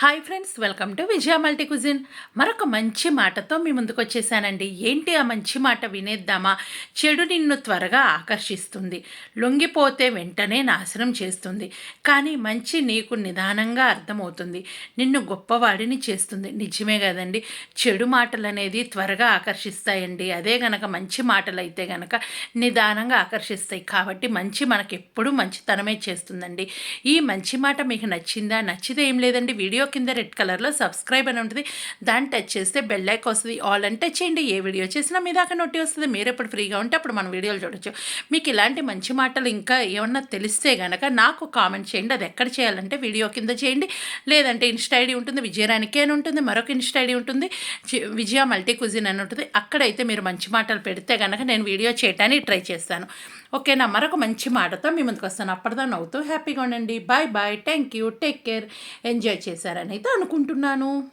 Hi friends welcome to Vijaya multi cuisine మరొక మంచి మాటతో మీ ముందుకు వచ్చేసానండి. ఏంటి ఆ మంచి మాట వినేద్దామా? చెడు నిన్ను త్వరగా ఆకర్షిస్తుంది. లొంగిపోతే వెంటనే నాశనం చేస్తుంది. కానీ మంచి నీకు నిదానంగా అర్థమవుతుంది. నిన్ను గొప్పవాడిని చేస్తుంది. నిజమే కదండి. చెడు మాటలు అనేది త్వరగా ఆకర్షిస్తాయండి. అదే గనక మంచి మాటలు అయితే గనక నిదానంగా ఆకర్షిస్తాయి. కాబట్టి మంచి మనకి ఎప్పుడూ మంచితనమే చేస్తుందండి. ఈ మంచి మాట మీకు నచ్చిందా? నచ్చితే ఏం లేదండి. వీడియో కింద రెడ్ కలర్లో సబ్స్క్రైబ్ అని ఉంటుంది. దాన్ని టచ్ చేస్తే బెల్ లైక్ వస్తుంది. ఆల్ అని టచ్ చేయండి. ఏ వీడియో చేసినా మీ దాకా నోటి వస్తుంది. మీరు ఎప్పుడు ఫ్రీగా ఉంటే అప్పుడు మన వీడియోలు చూడొచ్చు. మీకు ఇలాంటి మంచి మాటలు ఇంకా ఏమన్నా తెలిస్తే కనుక నాకు కామెంట్ చేయండి. అది ఎక్కడ చేయాలంటే వీడియో కింద చేయండి. లేదంటే ఇన్స్టా ఐడి ఉంటుంది. విజయరానికి అని ఉంటుంది. మరొక ఇన్స్టా ఐడి ఉంటుంది. విజయ మల్టీ కుజిన్ అని ఉంటుంది. అక్కడైతే మీరు మంచి మాటలు పెడితే కనుక నేను వీడియో చేయడానికి ట్రై చేస్తాను. ఓకేనా? మరొక మంచి మాటతో మీ ముందుకు వస్తాను. అప్పటిదా నవ్వుతూ హ్యాపీగా ఉండండి. Bye bye. Thank you. Take care. Enjoy చేశారు? అయితే అనుకుంటున్నాను